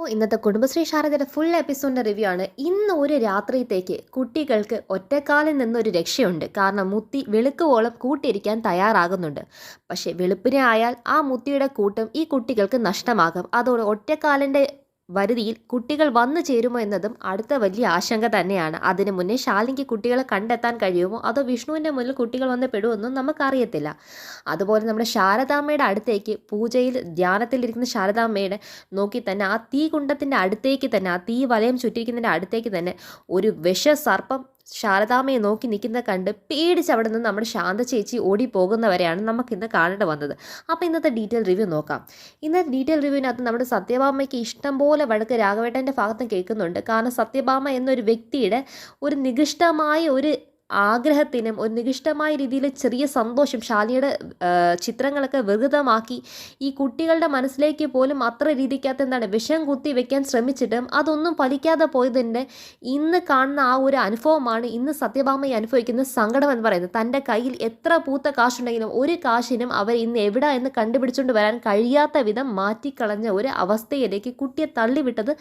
ഓ ഇന്നത്തെ കുടുംബശ്രീ ശാരദയുടെ ഫുൾ എപ്പിസോഡിന്റെ റിവ്യൂ ആണ്. ഇന്ന് ഒരു രാത്രിയത്തേക്ക് കുട്ടികൾക്ക് ഒറ്റക്കാലിൽ നിന്നൊരു രക്ഷയുണ്ട്. കാരണം മുത്തി വെളുക്കുവോളം കൂട്ടിരിക്കാൻ തയ്യാറാകുന്നുണ്ട്. പക്ഷേ വെളുപ്പിനെ ആയാൽ ആ മുത്തിയുടെ കൂട്ടം ഈ കുട്ടികൾക്ക് നഷ്ടമാകും. അതോടെ ഒറ്റക്കാലിന്റെ വരുതിയിൽ കുട്ടികൾ വന്നു ചേരുമോ എന്നതും അടുത്ത വലിയ ആശങ്ക തന്നെയാണ്. അതിനു മുന്നേ ശാലിനിക്ക് കുട്ടികളെ കണ്ടെത്താൻ കഴിയുമോ? അതോ വിഷ്ണുവിന്റെ മുന്നിൽ കുട്ടികൾ വന്ന് പെടുമെന്നും നമുക്കറിയത്തില്ല. അതുപോലെ നമ്മുടെ ശാരദാമ്മയുടെ അടുത്തേക്ക് പൂജയിൽ ധ്യാനത്തിലിരിക്കുന്ന ശാരദാമ്മയുടെ നോക്കി തന്നെ ആ തീ കുണ്ടത്തിന്റെ അടുത്തേക്ക് തന്നെ ആ തീ വലയം ചുറ്റിരിക്കുന്നതിന്റെ അടുത്തേക്ക് തന്നെ ഒരു വിഷസർപ്പം ശാരദാമ്മയെ നോക്കി നിൽക്കുന്ന കണ്ട് പേടിച്ച് അവിടെ നിന്ന് നമ്മുടെ ശാന്ത ചേച്ചി ഓടി പോകുന്നവരെയാണ് നമുക്കിന്ന് കാണേണ്ടി വന്നത്. അപ്പോൾ ഇന്നത്തെ ഡീറ്റെയിൽ റിവ്യൂ നോക്കാം. ഇന്നത്തെ ഡീറ്റെയിൽ റിവ്യൂവിനകത്ത് നമ്മുടെ സത്യഭാമയ്ക്ക് ഇഷ്ടംപോലെ വഴക്ക് രാഘവേട്ടന്റെ ഭാഗത്ത് കേൾക്കുന്നുണ്ട്. കാരണം സത്യഭാമ എന്നൊരു വ്യക്തിയുടെ ഒരു നികൃഷ്ടമായ ഒരു ആഗ്രഹത്തിനും ഒരു നികിഷ്ടമായ രീതിയിൽ ചെറിയ സന്തോഷം ശാലിയുടെ ചിത്രങ്ങളൊക്കെ വികൃതമാക്കി ഈ കുട്ടികളുടെ മനസ്സിലേക്ക് പോലും അത്ര രീതിക്കകത്ത് എന്താണ് വിഷം കുത്തി വെക്കാൻ ശ്രമിച്ചിട്ടും അതൊന്നും ഫലിക്കാതെ പോയതിന്റെ ഇന്ന് കാണുന്ന ആ ഒരു അനുഭവമാണ് ഇന്ന് സത്യഭാമയെ അനുഭവിക്കുന്ന സങ്കടം എന്ന് പറയുന്നത്. തന്റെ കയ്യിൽ എത്ര പൂത്ത കാശുണ്ടെങ്കിലും ഒരു കാശിനും അവർ ഇന്ന് എവിടെ എന്ന് കണ്ടുപിടിച്ചുകൊണ്ട് വരാൻ കഴിയാത്ത വിധം മാറ്റിക്കളഞ്ഞ ഒരു അവസ്ഥയിലേക്ക് കുട്ടിയെ തള്ളിവിട്ടത്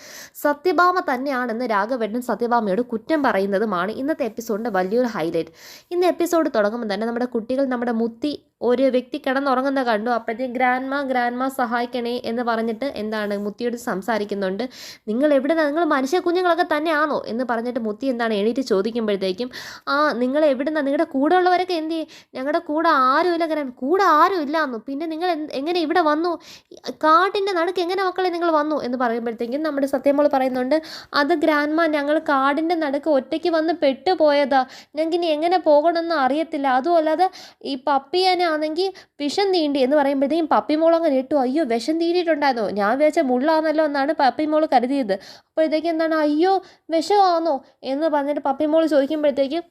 സത്യഭാമ തന്നെയാണെന്ന് രാഘവേട്ടൻ സത്യഭാമയോട് കുറ്റം പറയുന്നതുമാണ്. ഇന്നത്തെ എപ്പിസോഡിന്റെ വലിയൊരു ഹൈലൈറ്റ്. ഇന്ന് എപ്പിസോഡ് തുടങ്ങുമ്പോൾ തന്നെ നമ്മുടെ കുട്ടികൾ നമ്മുടെ മുത്തി ഒരു വ്യക്തി കിടന്നുറങ്ങുന്ന കണ്ടു. അപ്പോഴത്തേക്ക് ഗ്രാൻഡ്മ ഗ്രാൻഡ്മ സഹായിക്കണേ എന്ന് പറഞ്ഞിട്ട് എന്താണ് മുത്തിയോട് സംസാരിക്കുന്നുണ്ട്. നിങ്ങൾ എവിടെ നിങ്ങൾ മനുഷ്യ കുഞ്ഞുങ്ങളൊക്കെ തന്നെയാണോ എന്ന് പറഞ്ഞിട്ട് മുത്തി എന്താണ് എണീറ്റ് ചോദിക്കുമ്പോഴത്തേക്കും ആ നിങ്ങൾ എവിടുന്ന നിങ്ങളുടെ കൂടെ ഉള്ളവരൊക്കെ എന്ത് ഞങ്ങളുടെ കൂടെ ആരുമില്ല ഗ്രാൻഡ് കൂടെ ആരും ഇല്ലാന്നു? പിന്നെ നിങ്ങൾ എങ്ങനെ ഇവിടെ വന്നു? കാട്ടിന്റെ നടുക്ക് എങ്ങനെ മക്കളെ നിങ്ങൾ വന്നു? എന്ന് പറയുമ്പോഴത്തേക്കും നമ്മുടെ സത്യമോൾ പറയുന്നുണ്ട് അത് ഗ്രാൻഡ്മ ഞങ്ങൾ കാടിന്റെ നടുക്ക് ഒറ്റയ്ക്ക് വന്ന് പെട്ടുപോയതാ. ഞങ്ങൾക്ക് ഇനി എങ്ങനെ പോകണമെന്ന് അറിയത്തില്ല. അതുമല്ലാതെ ഈ പപ്പിയനെ ആണെങ്കിൽ വിഷം തീണ്ടി എന്ന് പറയുമ്പോഴത്തേക്കും പപ്പിമോൾ അങ്ങ് ഇട്ടു അയ്യോ വിഷം തീണ്ടിയിട്ടുണ്ടായിരുന്നോ ഞാൻ വിചാരിച്ച മുള്ളാന്നല്ലോ എന്നാണ് പപ്പിമോൾ കരുതിയത്. അപ്പോഴത്തേക്കും എന്താണ്? അയ്യോ വിഷമാണോ എന്ന് പറഞ്ഞിട്ട് പപ്പിമോൾ ചോദിക്കുമ്പോഴത്തേക്കും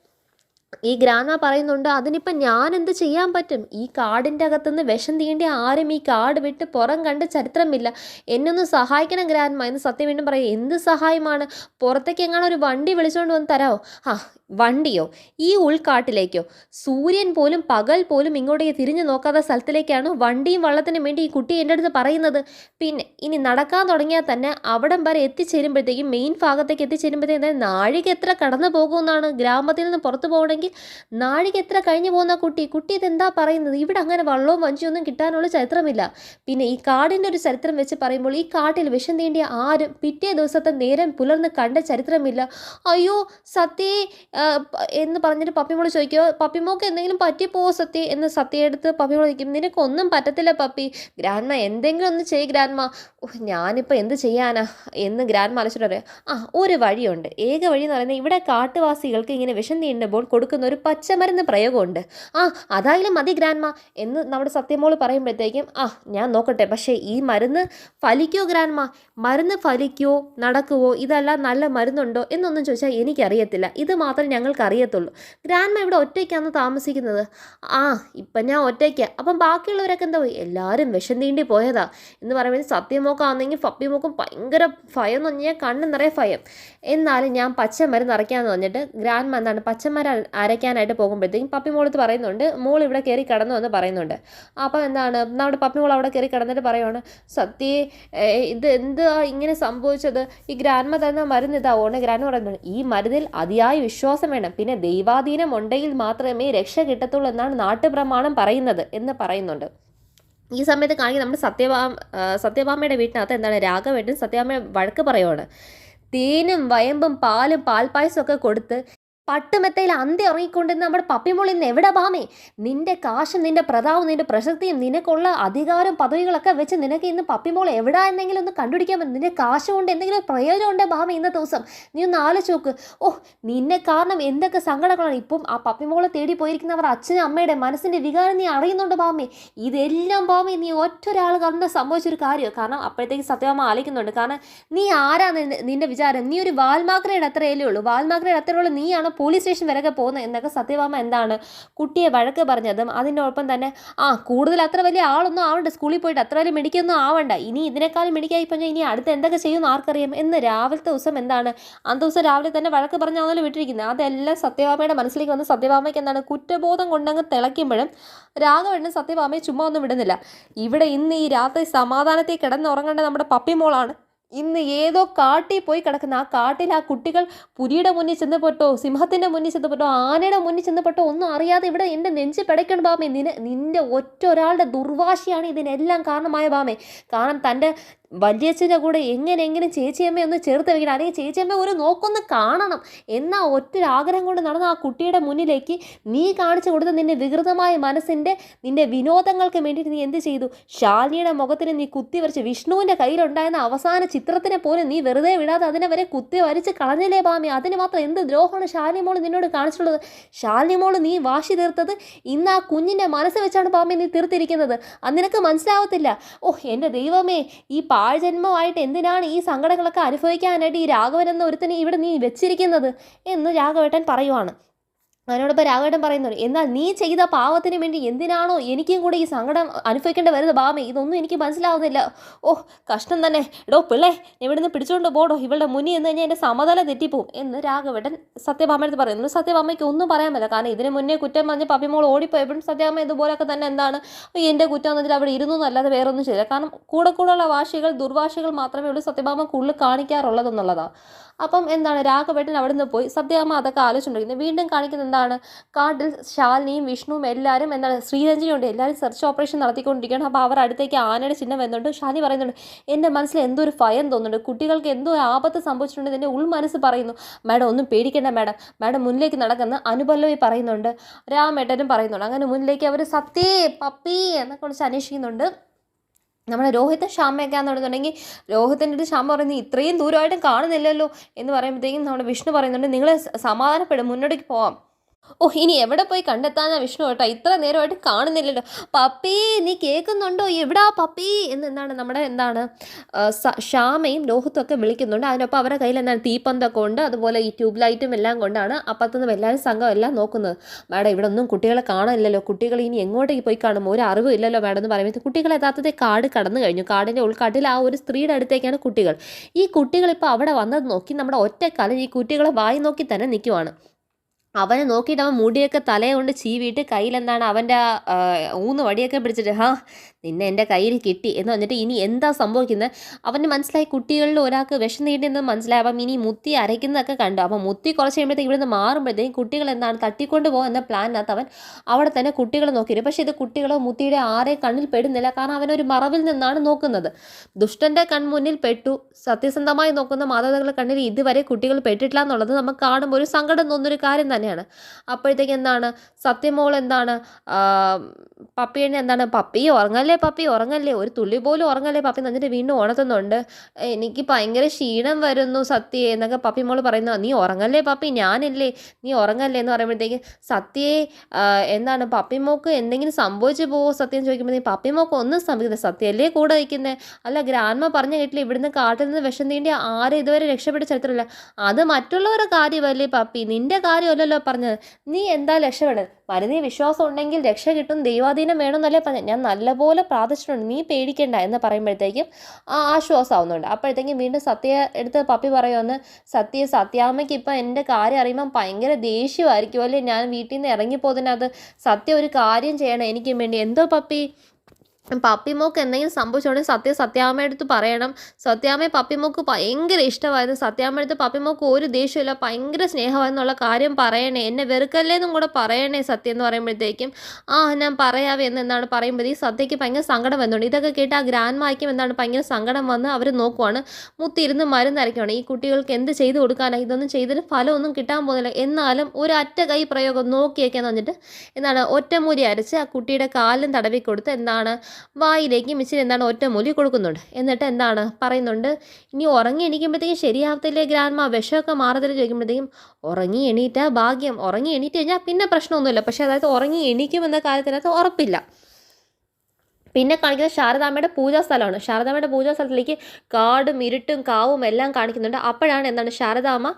ഈ ഗ്രാന പറയുന്നുണ്ട് അതിനിപ്പം ഞാൻ എന്ത് ചെയ്യാൻ പറ്റും? ഈ കാടിന്റെ അകത്തുനിന്ന് വിഷം തീണ്ടി ആരും ഈ കാട് വിട്ട് പുറം കണ്ട് ചരിത്രമില്ല. എന്നൊന്ന് സഹായിക്കണം ഗ്രാൻമ. എന്ന് സത്യം വീണ്ടും പറയും. എന്ത് സഹായമാണ്? പുറത്തേക്ക് എങ്ങാനും ഒരു വണ്ടി വിളിച്ചുകൊണ്ട് വന്ന് തരാമോ ആ വണ്ടിയോ? ഈ ഉൾക്കാട്ടിലേക്കോ? സൂര്യൻ പോലും പകൽ പോലും ഇങ്ങോട്ടേക്ക് തിരിഞ്ഞു നോക്കാത്ത സ്ഥലത്തിലേക്കാണ് വണ്ടിയും വള്ളത്തിനും വേണ്ടി ഈ കുട്ടി എന്റെ അടുത്ത് പറയുന്നത്? പിന്നെ ഇനി നടക്കാൻ തുടങ്ങിയാൽ തന്നെ അവിടം വരെ എത്തിച്ചേരുമ്പോഴത്തേക്കും മെയിൻ ഭാഗത്തേക്ക് എത്തിച്ചേരുമ്പോഴത്തേക്കും നാഴിക എത്ര കടന്നു പോകുമെന്നാണ് ഗ്രാമത്തിൽ നിന്ന് പുറത്തു പോകണമെങ്കിൽ നാഴിക എത്ര കഴിഞ്ഞു പോകുന്ന കുട്ടി? കുട്ടി ഇതെന്താ പറയുന്നത്? ഇവിടെ അങ്ങനെ വള്ളവും വഞ്ചിയൊന്നും കിട്ടാനുള്ള ചരിത്രമില്ല. പിന്നെ ഈ കാടിന്റെ ഒരു ചരിത്രം വെച്ച് പറയുമ്പോൾ ഈ കാട്ടിൽ വിഷം തീണ്ടിയ ആരും പിറ്റേ ദിവസത്തെ നേരം പുലർന്ന് കണ്ട ചരിത്രമില്ല. അയ്യോ സത്യേ എന്ന് പറഞ്ഞിട്ട് പപ്പിമോൾ ചോദിക്കുമോ പപ്പിമോക്ക് എന്തെങ്കിലും പറ്റിപ്പോവോ സത്യ? എന്ന് സത്യ എടുത്ത് പപ്പിമോൾ ചോദിക്കും. നിനക്കൊന്നും പറ്റത്തില്ല പപ്പി. ഗ്രാൻഡ്മ എന്തെങ്കിലും ഒന്ന് ചെയ് ഗ്രാൻഡ്മ ഞാനിപ്പോൾ എന്ത് ചെയ്യാനാ? എന്ന് ഗ്രാൻഡ്മ അലച്ചിട്ട് പറയാം. ആ ഒരു വഴിയുണ്ട്. ഏക വഴി എന്ന് പറയുന്നത് ഇവിടെ കാട്ടുവാസികൾക്ക് ഇങ്ങനെ വിഷം തീണ്ടുമ്പോൾ കൊടുക്കുന്ന ഒരു പച്ചമരുന്ന് പ്രയോഗമുണ്ട്. ആ അതായാലും മതി ഗ്രാൻഡ്മ എന്ന് നമ്മുടെ സത്യമോൾ പറയുമ്പോഴത്തേക്കും ആ ഞാൻ നോക്കട്ടെ പക്ഷേ ഈ മരുന്ന് ഫലിക്കോ ഗ്രാൻഡ്മ? മരുന്ന് ഫലിക്കോ നടക്കുവോ? ഇതല്ല നല്ല മരുന്നുണ്ടോ എന്നൊന്നും ചോദിച്ചാൽ എനിക്കറിയത്തില്ല. ഇത് മാത്രം ഞങ്ങൾക്ക് അറിയത്തുള്ളൂ ഗ്രാൻഡ്മ ഇവിടെ ഒറ്റയ്ക്കാണ് താമസിക്കുന്നത്. ആ ഇപ്പം ഞാൻ ഒറ്റയ്ക്ക്. അപ്പം ബാക്കിയുള്ളവരൊക്കെ എന്താ പോയി? എല്ലാവരും വിഷം തീണ്ടി പോയതാ. എന്ന് പറയുമ്പോൾ സത്യമോക്കാണെങ്കിൽ ഫപ്പിമോക്കും ഭയങ്കര ഭയം എന്ന് പറഞ്ഞാൽ കണ്ണ് നിറയെ ഭയം. എന്നാലും ഞാൻ പച്ചമരുന്ന് അരയ്ക്കാമെന്ന് പറഞ്ഞിട്ട് ഗ്രാൻഡ്മ എന്താണ് പച്ചമരം അരയ്ക്കാനായിട്ട് പോകുമ്പോഴത്തേക്കും പപ്പി മോളത്ത് പറയുന്നുണ്ട് മോൾ ഇവിടെ കയറി കിടന്നു എന്ന് പറയുന്നുണ്ട്. അപ്പം എന്താണ് നമ്മുടെ പപ്പി മോൾ അവിടെ കയറി കിടന്നിട്ട് പറയുവാണ് സത്യേ ഇത് എന്താ ഇങ്ങനെ സംഭവിച്ചത്? ഈ ഗ്രാൻഡ്മ തന്ന മരുന്ന് ഇതാവുകൊണ്ട് ഗ്രാൻഡ് പറയുന്നുണ്ട് ഈ മരുന്നിൽ അതിയായ വിശ്വാസം വേണം. പിന്നെ ദൈവാധീനം ഉണ്ടെങ്കിൽ മാത്രമേ രക്ഷ കിട്ടത്തുള്ളൂ എന്നാണ് നാട്ടുപ്രമാണം പറയുന്നത് എന്ന് പറയുന്നുണ്ട്. ഈ സമയത്ത് കാണിക്കുന്ന നമ്മുടെ സത്യഭാമ സത്യഭാമയുടെ വീട്ടിനകത്ത് എന്താണ് രാഘവേട്ടൻ സത്യഭാമയുടെ വഴക്ക് പറയുവാണ് തേനും വയമ്പും പാലും പാൽപ്പായസം ഒക്കെ കൊടുത്ത് പട്ടുമെത്തയിൽ അന്തി ഇറങ്ങിക്കൊണ്ടിരുന്ന നമ്മുടെ പപ്പിമോൾ ഇന്ന് എവിടെ ബാമേ? നിന്റെ കാശും നിന്റെ പ്രതാവും നിന്റെ പ്രശസ്തിയും നിനക്കുള്ള അധികാരം പദവികളൊക്കെ വെച്ച് നിനക്ക് ഇന്ന് പപ്പിമോൾ എവിടെ എന്നെങ്കിലും ഒന്ന് കണ്ടുപിടിക്കാൻ പറ്റും. നിന്റെ കാശ് കൊണ്ട് എന്തെങ്കിലും പ്രയോജനം ഉണ്ടേ ബാമ ഇന്നത്തെ ദിവസം? നീ ഒന്ന് ആലോചിച്ച് ഓ നിന്നെ കാരണം എന്തൊക്കെ സങ്കടങ്ങളാണ്. ഇപ്പം ആ പപ്പിമോളെ തേടി പോയിരിക്കുന്നവർ അച്ഛനും അമ്മയുടെ മനസ്സിന്റെ വികാരം നീ അറിയുന്നുണ്ട് ബാമേ. ഇതെല്ലാം ബാമേ നീ ഒറ്റ ഒരാൾ കാരണം സംഭവിച്ചൊരു കാര്യം കാരണം അപ്പോഴത്തേക്ക് സത്യഭാമ ആലോചിക്കുന്നുണ്ട്. കാരണം നീ ആരാ നിന്റെ വിചാരം? നീ ഒരു വാൽമാക്രയുടെ അത്രയല്ലേ ഉള്ളൂ. വാൽമാക്രയുടെ അത്രയുള്ള നീയാണ് പോലീസ് സ്റ്റേഷൻ വരെയൊക്കെ പോകുന്നത് എന്നൊക്കെ സത്യഭാമ എന്താണ് കുട്ടിയെ വഴക്ക് പറഞ്ഞതും അതിനോടൊപ്പം തന്നെ ആ കൂടുതൽ അത്ര വലിയ ആളൊന്നും ആവണ്ട സ്കൂളിൽ പോയിട്ട് അത്ര വലിയ മെഡിക്കൊന്നും ആവണ്ട. ഇനി ഇതിനേക്കാളും മെഡിക്കായി പറഞ്ഞാൽ ഇനി അടുത്ത് എന്തൊക്കെ ചെയ്യുമെന്ന് ആർക്കറിയാം. എന്ന് രാവിലത്തെ ദിവസം എന്താണ് അന്ന് ദിവസം രാവിലെ തന്നെ വഴക്ക് പറഞ്ഞാണല്ലോ വിട്ടിരിക്കുന്നത്. അതെല്ലാം സത്യഭാമയുടെ മനസ്സിലേക്ക് വന്ന് സത്യഭാമയ്ക്ക് എന്താണ് കുറ്റബോധം കൊണ്ടങ്ങ് തിളയ്ക്കുമ്പോഴും രാഘവണ്ണൻ സത്യഭാമയെ ചുമ്മാ ഒന്നും വിടുന്നില്ല. ഇവിടെ ഇന്ന് ഈ രാത്രി സമാധാനത്തിൽ കിടന്നുറങ്ങേണ്ട നമ്മുടെ പപ്പിമോളാണ് ഇന്ന് ഏതോ കാട്ടിൽ പോയി കിടക്കുന്ന ആ കാട്ടിൽ ആ കുട്ടികൾ പുലിയുടെ മുന്നിൽ ചെന്നപ്പെട്ടോ സിംഹത്തിന്റെ മുന്നിൽ ചെന്നപ്പെട്ടോ ആനയുടെ മുന്നിൽ ചെന്നപ്പെട്ടോ ഒന്നും അറിയാതെ ഇവിടെ എന്റെ നെഞ്ച് പിടയ്ക്കണം ബാമേ. നിന നിന്റെ ഒറ്റ ഒരാളുടെ ദുർവാശിയാണ് ഇതിനെല്ലാം കാരണമായ ബാമേ. കാരണം തന്റെ വല്യച്ഛന്റെ കൂടെ എങ്ങനെ എങ്ങനെ ചേച്ചിയമ്മയെ ഒന്ന് ചേർത്ത് വെക്കണം? അല്ലെങ്കിൽ ചേച്ചിയമ്മ ഒരു നോക്കൊന്ന് കാണണം. എന്ന ഒറ്റൊരാഗ്രഹം കൊണ്ട് നടന്ന ആ കുട്ടിയുടെ മുന്നിലേക്ക് നീ കാണിച്ചു കൊടുത്ത നിന്റെ വികൃതമായ മനസ്സിന്റെ നിന്റെ വിനോദങ്ങൾക്ക് വേണ്ടിയിട്ട് നീ എന്ത് ചെയ്തു? ശാലിനിയുടെ മുഖത്തിന് നീ കുത്തി വരച്ച് വിഷ്ണുവിന്റെ കയ്യിലുണ്ടായിരുന്ന അവസാന ചിത്രത്തിനെ പോലും നീ വെറുതെ വിടാതെ അതിനെ വരെ കുത്തി വരച്ച് കളഞ്ഞില്ലേ ബാമി അതിന് മാത്രം എന്ത് ദ്രോഹമാണ് ശാലിമോൾ നിന്നോട് കാണിച്ചിട്ടുള്ളത്? ശാലിമോൾ നീ വാശി തീർത്തത് ഇന്ന് ആ കുഞ്ഞിന്റെ മനസ്സ് വെച്ചാണ് ബാമി നീ തീർത്തിരിക്കുന്നത്. അത് നിനക്ക് മനസ്സിലാവത്തില്ല. ഓ എന്റെ ദൈവമേ ഈ പാഴ്ജന്മമായിട്ട് എന്തിനാണ് ഈ സങ്കടങ്ങളൊക്കെ അനുഭവിക്കാനായിട്ട് ഈ രാഘവൻ എന്ന ഒരുത്തനെ ഇവിടെ നീ വെച്ചിരിക്കുന്നത് എന്ന് രാഘവേട്ടൻ പറയുവാണ്. അതിനോടൊപ്പം രാഘവേട്ടൻ പറയുന്നുണ്ട് എന്നാൽ നീ ചെയ്ത പാവത്തിന് വേണ്ടി എന്തിനാണോ എനിക്കും കൂടെ ഈ സങ്കടം അനുഭവിക്കേണ്ടി വരുന്നത് ബാമേ ഇതൊന്നും എനിക്ക് മനസ്സിലാവുന്നില്ല. ഓ കഷ്ടം തന്നെ. എടോ പിള്ളേ ഇവിടുന്ന് പിടിച്ചുകൊണ്ട് പോടോ. ഇവളുടെ മുന്നിൽ എന്ന് കഴിഞ്ഞാൽ എന്റെ സമതല തെറ്റിപ്പോവും. എന്ന് രാഘവേട്ടൻ സത്യഭാമയടുത്ത് പറയുന്നു. സത്യഭാമയ്ക്ക് ഒന്നും പറയാൻ പറ്റില്ല. കാരണം ഇതിന് മുന്നേ കുറ്റം പറഞ്ഞ് പപ്പിമോൾ ഓടിപ്പോയപ്പോഴും സത്യഭാമ ഇതുപോലൊക്കെ തന്നെ എന്താണ് "അയ്യോ, എന്റെ കുറ്റം എന്ന് വെച്ചാൽ അവിടെ ഇരുന്നു എന്നല്ലാതെ വേറെ ഒന്നും ചെയ്തില്ല. കാരണം കൂടെ കൂടെയുള്ള വാശികൾ ദുർവാശികൾ മാത്രമേ ഉള്ളൂ സത്യഭാമ കൂടുതൽ കാണിക്കാറുള്ളതെന്നുള്ളതാണ് അപ്പം എന്താണ് രാഘവേട്ടൻ അവിടെ നിന്ന് പോയി സത്യഭാമ അതൊക്കെ ആലോചിച്ചുകൊണ്ടിരിക്കുന്നത് വീണ്ടും കാണിക്കുന്ന എന്താണ് കാട്ടിൽ ശാലിനിയും വിഷ്ണുവും എല്ലാവരും എന്താണ് ശ്രീരഞ്ജനും ഉണ്ട്. എല്ലാവരും സെർച്ച് ഓപ്പറേഷൻ നടത്തിക്കൊണ്ടിരിക്കുകയാണ്. അപ്പോൾ അവർ അടുത്തേക്ക് ആനയുടെ ചിഹ്നം വരുന്നുണ്ട് ഷാനി പറയുന്നുണ്ട് എന്റെ മനസ്സിൽ എന്തോ ഒരു ഭയം തോന്നുന്നുണ്ട്. കുട്ടികൾക്ക് എന്തോ ഒരു ആപത്ത് സംഭവിച്ചിട്ടുണ്ട്. എന്റെ ഉൾമനസ്സ് പറയുന്നു. മാഡം ഒന്നും പേടിക്കേണ്ട മാഡം. മാഡം മുന്നിലേക്ക് നടക്കുന്ന അനുപല്ലവി പറയുന്നുണ്ട്. രാമേട്ടനും പറയുന്നുണ്ട്. അങ്ങനെ മുന്നിലേക്ക് അവർ സത്യേ പപ്പി എന്നൊക്കെ വിളിച്ച് അന്വേഷിക്കുന്നുണ്ട്. നമ്മുടെ രോഹിത് ശ്യാമയൊക്കെ ആണെന്നുണ്ടെന്നുണ്ടെങ്കിൽ രോഹിത്തിന്റെ അടുത്ത് ഷാമ പറയുന്നത് ഇത്രയും ദൂരമായിട്ടും കാണുന്നില്ലല്ലോ എന്ന് പറയുമ്പോഴത്തേക്കും നമ്മുടെ വിഷ്ണു പറയുന്നുണ്ട് നിങ്ങൾ സമാധാനപ്പെടും മുന്നോട്ടേക്ക് പോവാം. ഓ ഇനി എവിടെ പോയി കണ്ടെത്താനാ വിഷ്ണു കേട്ടോ ഇത്ര നേരമായിട്ട് കാണുന്നില്ലല്ലോ. പപ്പി നീ കേൾക്കുന്നുണ്ടോ? എവിടാ പപ്പി? എന്ന് എന്താണ് നമ്മുടെ എന്താണ് ശ്യാമയും ലോഹത്തും ഒക്കെ വിളിക്കുന്നുണ്ട്. അതിനൊപ്പം അവരുടെ കയ്യിൽ എന്താണ് തീപ്പന്തൊക്കെ ഉണ്ട്. അതുപോലെ ഈ ട്യൂബ് ലൈറ്റും എല്ലാം കൊണ്ടാണ് അപ്പത്തുനിന്ന് എല്ലാവരും സംഘം എല്ലാം നോക്കുന്നത്. മാഡം ഇവിടെ ഒന്നും കുട്ടികളെ കാണാനില്ലല്ലോ. കുട്ടികൾ ഇനി എങ്ങോട്ടേക്ക് പോയി കാണും? ഒരു അറിവും ഇല്ലല്ലോ മാഡം എന്ന് പറയുമ്പോൾ. കുട്ടികൾ യഥാർത്ഥത്തിൽ കാട് കടന്നു കഴിഞ്ഞു. കാടിന്റെ ഉൾക്കാട്ടിൽ ആ ഒരു സ്ത്രീയുടെ അടുത്തേക്കാണ് കുട്ടികൾ. ഈ കുട്ടികൾ ഇപ്പോൾ അവിടെ വന്നത് നോക്കി നമ്മുടെ ഒറ്റക്കാലം ഈ കുട്ടികളെ വായി നോക്കി തന്നെ നിൽക്കുവാണ്. അവനെ നോക്കിയിട്ട് അവൻ മുടിയൊക്കെ തലയെ കൊണ്ട് ചീവിയിട്ട് കയ്യിലെന്താണ് അവന്റെ ഊന്ന് വടിയൊക്കെ പിടിച്ചിട്ട് ഹാ നിന്നെ എന്റെ കയ്യിൽ കിട്ടി. എന്ന് പറഞ്ഞിട്ട് ഇനി എന്താ സംഭവിക്കുന്നത്? അവന് മനസ്സിലായി കുട്ടികളിൽ ഒരാൾക്ക് വിഷം നീട്ടിയെന്ന് മനസ്സിലായി. അപ്പം ഇനി മുത്തി അരയ്ക്കുന്നതൊക്കെ കണ്ടു. അപ്പം മുത്തി കുറച്ച് കഴിയുമ്പോഴത്തേക്ക് ഇവിടുന്ന് മാറുമ്പോഴത്തേക്കും കുട്ടികൾ എന്താണ് തട്ടിക്കൊണ്ട് പോകുക എന്ന പ്ലാനിനകത്ത് അവൻ അവിടെ തന്നെ കുട്ടികളെ നോക്കിയിരുന്നു പക്ഷേ ഇത് കുട്ടികളോ മുത്തിയുടെ ആരെ കണ്ണിൽ പെടുന്നില്ല. കാരണം അവനൊരു മറവിൽ നിന്നാണ് നോക്കുന്നത്. ദുഷ്ടന്റെ കൺമുന്നിൽ പെട്ടു. സത്യസന്ധമായി നോക്കുന്ന മാതാപിതാക്കളുടെ കണ്ണിൽ ഇതുവരെ കുട്ടികൾ പെട്ടിട്ടില്ല എന്നുള്ളത് നമുക്ക് കാണുമ്പോൾ ഒരു സങ്കടം തോന്നുന്നൊരു കാര്യം തന്നെയാണ്. അപ്പോഴത്തേക്ക് എന്താണ്? സത്യമോൾ എന്താണ്? പപ്പിയുടെ എന്താണ്? പപ്പി ഉറങ്ങല്ലേ പപ്പി? ഉറങ്ങല്ലേ. ഒരു തുള്ളി പോലും ഉറങ്ങല്ലേ പപ്പി? എന്ന് എന്നിട്ട് വീണ്ടും ഉണർത്തുന്നുണ്ട് എനിക്ക് ഭയങ്കര ക്ഷീണം വരുന്നു സത്യേ എന്നൊക്കെ പപ്പി മോൾ പറയുന്നു നീ ഉറങ്ങല്ലേ പപ്പി? ഞാനില്ലേ. നീ ഉറങ്ങല്ലേ എന്ന് പറയുമ്പോഴത്തേക്ക് സത്യയെ എന്താണ്? പപ്പിമോക്ക് എന്തെങ്കിലും സംഭവിച്ചു പോവോ സത്യം ചോദിക്കുമ്പോഴത്തേക്ക് പപ്പിമോക്ക് ഒന്നും സംഭവിക്കുന്നത് സത്യല്ലേ കൂടെ വയ്ക്കുന്നത് അല്ല ഗ്രാൻമ പറഞ്ഞ കേട്ടില്ല ഇവിടുന്ന് കാട്ടിൽ നിന്ന് വിഷം തീണ്ടി ആരും ഇതുവരെ രക്ഷപ്പെട്ട ചരിത്രമില്ല അത് മറ്റുള്ളവരുടെ കാര്യമല്ലേ പപ്പി? നിന്റെ കാര്യമല്ലല്ലോ പറഞ്ഞത്. നീ എന്താ രക്ഷപ്പെടുന്നത് മരുന്നിൽ വിശ്വാസം ഉണ്ടെങ്കിൽ രക്ഷ കിട്ടും ദൈവാധീനം വേണമെന്നല്ലേ പറഞ്ഞത്. ഞാൻ നല്ലപോലെ പ്രാർത്ഥിച്ചിട്ടുണ്ട്. നീ പേടിക്കേണ്ട എന്ന് പറയുമ്പോഴത്തേക്കും ആ ആശ്വാസമാവുന്നുണ്ട്. അപ്പോഴത്തേക്കും വീണ്ടും സത്യ എടുത്ത് പപ്പി പറയുമെന്ന് സത്യ സത്യാമ്മയ്ക്ക് ഇപ്പം എന്റെ കാര്യം അറിയുമ്പം ഭയങ്കര ദേഷ്യമായിരിക്കും അല്ലേ? ഞാൻ വീട്ടിൽ നിന്ന് ഇറങ്ങിപ്പോതിനകത്ത് സത്യം ഒരു കാര്യം ചെയ്യണം എനിക്കും വേണ്ടി. എന്തോ പപ്പി? പപ്പിമോക്ക് എന്തെങ്കിലും സംഭവിച്ചുകൊണ്ടെങ്കിൽ സത്യ സത്യാമ്മയുടെ അടുത്ത് പറയണം. സത്യാമ്മയെ പപ്പിമോക്ക് ഭയങ്കര ഇഷ്ടമായിരുന്നു. സത്യാമ്മയുടെ അടുത്ത് പപ്പിമോക്ക് ഒരു ദേഷ്യമില്ല ഭയങ്കര സ്നേഹമായിരുന്നുള്ള കാര്യം പറയണേ. എന്നെ വെറുക്കല്ലേന്നും കൂടെ പറയണേ സത്യം എന്ന് പറയുമ്പോഴത്തേക്കും. ആ ഞാൻ പറയാവേ എന്ന് എന്നാണ് ഈ സത്യയ്ക്ക് ഭയങ്കര സങ്കടം വന്നുണ്ട് ഇതൊക്കെ കേട്ട് ആ ഗ്രാൻഡ് മായ്ക്കും എന്താണ് ഭയങ്കര സങ്കടം വന്ന് അവർ നോക്കുവാണ്. മുത്തിരുന്ന് മരുന്നരയ്ക്കുവാണ്. ഈ കുട്ടികൾക്ക് എന്ത് ചെയ്തു കൊടുക്കാനാണ് ഇതൊന്നും ചെയ്തിട്ട് ഫലമൊന്നും കിട്ടാൻ പോകുന്നില്ല. എന്നാലും ഒരു അറ്റ കൈ പ്രയോഗം നോക്കിയേക്കാന്ന് പറഞ്ഞിട്ട് എന്താണ് ഒറ്റമൂലി അരച്ച് ആ കുട്ടിയുടെ കാലും തടവി കൊടുത്ത് എന്താണ് വായിലേക്ക് മിച്ചിന് എന്താണ് ഒറ്റമൂലി കൊടുക്കുന്നുണ്ട്. എന്നിട്ട് എന്താണ് പറയുന്നുണ്ട്? ഇനി ഉറങ്ങി എണീക്കുമ്പോഴത്തേക്കും ശരിയാവത്തില്ലേ ഗ്രാൻഡ്മ? വിഷമൊക്കെ മാറത്തില്ല ചോദിക്കുമ്പോഴത്തേക്കും ഉറങ്ങി എണീറ്റ ഭാഗ്യം. ഉറങ്ങി എണീറ്റ് കഴിഞ്ഞാൽ പിന്നെ പ്രശ്നമൊന്നുമില്ല. പക്ഷേ അതായത് ഉറങ്ങി എണീക്കുമെന്ന കാര്യത്തിനകത്ത് ഉറപ്പില്ല. പിന്നെ കാണിക്കുന്നത് ശാരദാമ്മയുടെ പൂജാസ്ഥലമാണ് ശാരദാമ്മയുടെ പൂജാ സ്ഥലത്തിലേക്ക് കാടും ഇരുട്ടും കാവും എല്ലാം കാണിക്കുന്നുണ്ട്. അപ്പോഴാണ് എന്താണ് ശാരദാമ്മ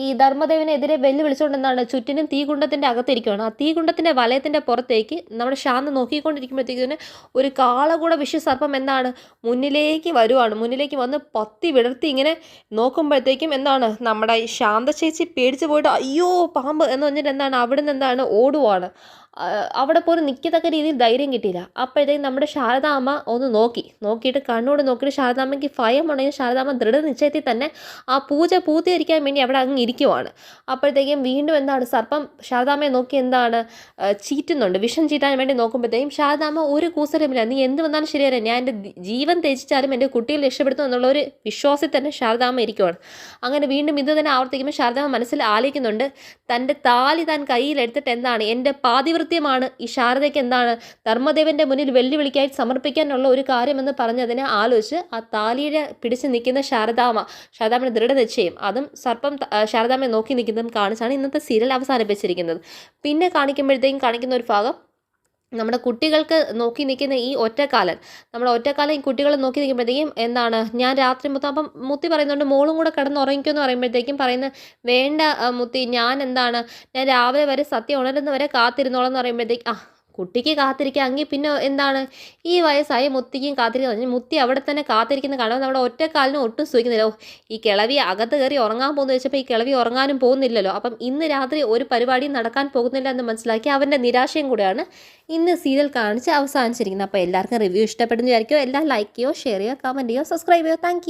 ഈ ധർമ്മദേവനെതിരെ വെല്ലുവിളിച്ചുകൊണ്ട് എന്താണ് ചുറ്റിനും തീകുണ്ടത്തിന്റെ അകത്തിരിക്കുകയാണ് ആ തീകുണ്ടത്തിന്റെ വലയത്തിന്റെ പുറത്തേക്ക് നമ്മുടെ ശാന്ത നോക്കിക്കൊണ്ടിരിക്കുമ്പോഴത്തേക്കിന് ഒരു കാളകൂട വിഷുസർപ്പം എന്താണ് മുന്നിലേക്ക് വരുവാണ്. മുന്നിലേക്ക് വന്ന് പത്തി വിടർത്തി ഇങ്ങനെ നോക്കുമ്പോഴത്തേക്കും എന്താണ് നമ്മുടെ ഈ ശാന്ത ചേച്ചി പേടിച്ച് പോയിട്ട് അയ്യോ പാമ്പ് എന്ന് പറഞ്ഞിട്ട് എന്താണ് അവിടെ നിന്ന് എന്താണ് ഓടുവാണ്. അവിടെ പോലും നിൽക്കത്തക്ക രീതിയിൽ ധൈര്യം കിട്ടിയില്ല. അപ്പോഴത്തേക്കും നമ്മുടെ ശാരദാമ്മ ഒന്ന് നോക്കി. നോക്കിയിട്ട് കണ്ണോട് നോക്കിയിട്ട് ശാരദാമ്മയ്ക്ക് ഭയമുണ്ടെങ്കിൽ ശാരദാമ്മ ദൃഢനിശ്ചയത്തിൽ തന്നെ ആ പൂജ പൂർത്തീകരിക്കാൻ വേണ്ടി അവിടെ അങ്ങ് ഇരിക്കുവാണ്. അപ്പോഴത്തേക്കും വീണ്ടും എന്താണ് സർപ്പം ശാരദാമ്മയെ നോക്കി എന്താണ് ചീറ്റുന്നുണ്ട്. വിഷം ചീറ്റാൻ വേണ്ടി നോക്കുമ്പോഴത്തേക്കും ശാരദാമ്മ ഒരു കൂസരമില്ല നീ എന്ത് വന്നാലും ശരിയല്ല ഞാൻ എന്റെ ജീവൻ ത്യജിച്ചാലും എന്റെ കുട്ടിയെ രക്ഷപ്പെടുത്തും എന്നുള്ള ഒരു വിശ്വാസത്തിൽ തന്നെ ശാരദാമ്മ ഇരിക്കുവാണ്. അങ്ങനെ വീണ്ടും ഇത് തന്നെ ആവർത്തിക്കുമ്പോൾ ശാരദാമ്മ മനസ്സിൽ ആലോചിക്കുന്നുണ്ട്. തന്റെ താലി താൻ കയ്യിലെടുത്തിട്ട് എന്താണ് എന്റെ പാതിവൃത്യമാണ് ഈ ശാരദയ്ക്ക് എന്താണ്? ധർമ്മദേവന്റെ മുന്നിൽ വെല്ലുവിളിക്കായി സമർപ്പിക്കാനുള്ള ഒരു കാര്യമെന്ന് പറഞ്ഞതിനെ ആലോചിച്ച് ആ താലിയുടെ പിടിച്ച് നിൽക്കുന്ന ശാരദാമ ശാരദാമ്മയുടെ ദൃഢനിശ്ചയം അതും സർപ്പം ശാരദാമയെ നോക്കി നിൽക്കുന്നതും കാണിച്ചാണ് ഇന്നത്തെ സീരിയൽ അവസാനിപ്പിച്ചിരിക്കുന്നത്. പിന്നെ കാണിക്കുമ്പോഴത്തേക്കും കാണിക്കുന്ന ഒരു ഭാഗം നമ്മുടെ കുട്ടികൾക്ക് നോക്കി നിൽക്കുന്ന ഈ ഒറ്റക്കാലൻ നമ്മുടെ ഒറ്റക്കാലം ഈ കുട്ടികൾ നോക്കി നിൽക്കുമ്പോഴത്തേക്കും എന്താണ് ഞാൻ രാത്രി മൊത്തം അപ്പം മുത്തി പറയുന്നുണ്ട് മോളും കൂടെ കിടന്ന് ഉറങ്ങിക്കുമെന്ന് പറയുമ്പോഴത്തേക്കും പറയുന്ന വേണ്ട മുത്തി ഞാൻ എന്താണ് ഞാൻ രാവിലെ വരെ സത്യം ഉണരുന്ന വരെ കാത്തിരുന്നോളെന്ന് പറയുമ്പോഴത്തേക്ക് ആ കുട്ടിക്ക് കാത്തിരിക്കുക അങ്ങി പിന്നെ എന്താണ്? ഈ വയസ്സായി മുത്തിക്കും കാത്തിരിക്കുന്നത് മുത്തി അവിടെ തന്നെ കാത്തിരിക്കുന്ന കാണുമ്പോൾ നമ്മുടെ ഒറ്റക്കാലിനും ഒട്ടും സുഖിക്കുന്നില്ല ഓ ഈ കിളവി അകത്ത് കയറി ഉറങ്ങാൻ പോകുന്നു വെച്ചപ്പോൾ ഈ കിളവി ഉറങ്ങാനും പോകുന്നില്ലല്ലോ. അപ്പം ഇന്ന് രാത്രി ഒരു പരിപാടിയും നടക്കാൻ പോകുന്നില്ല എന്ന് മനസ്സിലാക്കി അവന്റെ നിരാശയും കൂടെയാണ് ഇന്ന് സീരിയൽ കാണിച്ച് അവസാനിച്ചിരിക്കുന്നത്. അപ്പോൾ എല്ലാവർക്കും റിവ്യൂ ഇഷ്ടപ്പെടുന്നു വിചാരിക്കുമോ എല്ലാം ലൈക്ക് ചെയ്യോ ഷെയർ ചെയ്യോ കമന്റ് ചെയ്യോ സബ്സ്ക്രൈബ് ചെയ്യോ. താങ്ക്